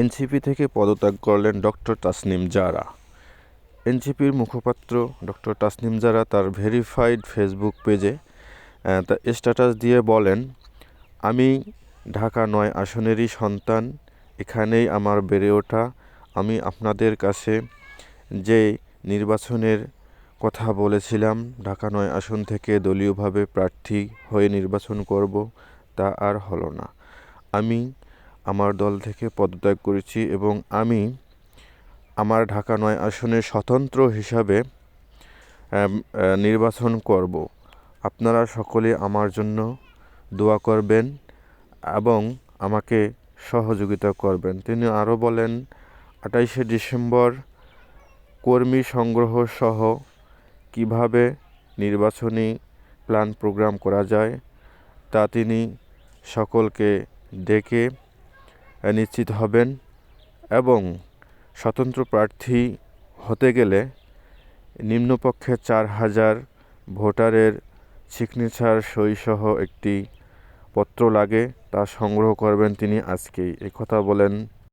NCP থেকে পদত্যাগ করলেন ডক্টর তাসনিম জারা। এনসিপির মুখপাত্র ডক্টর তাসনিম জারা তার ভেরিফাইড ফেসবুক পেজে তা স্ট্যাটাস দিয়ে বলেন, আমি ঢাকা নয় আসনেরই সন্তান, এখানেই আমার বেড়ে ওঠা। আমি আপনাদের কাছে যে নির্বাচনের কথা বলেছিলাম, ঢাকা নয় আসন থেকে দলীয়ভাবে প্রার্থী হয়ে নির্বাচন করব, তা আর হলো না। আমি আমার দল থেকে পদত্যাগ করেছি এবং আমি আমার ঢাকা নয় আসনের স্বতন্ত্র হিসাবে নির্বাচন করব। আপনারা সকলে আমার জন্য দোয়া করবেন এবং আমাকে সহযোগিতা করবেন। তিনি আরও বলেন, আঠাইশে ডিসেম্বর কর্মী সংগ্রহ সহ কীভাবে নির্বাচনী প্ল্যান প্রোগ্রাম করা যায় তা তিনি সকলকে ডেকে নিশ্চিত হবেন এবং স্বতন্ত্র প্রার্থী হতে গেলে নিম্নপক্ষে চার হাজার ভোটারের সিগনেচার সইসহ একটি পত্র লাগে, তা সংগ্রহ করবেন তিনি আজকেই। কথা বলেন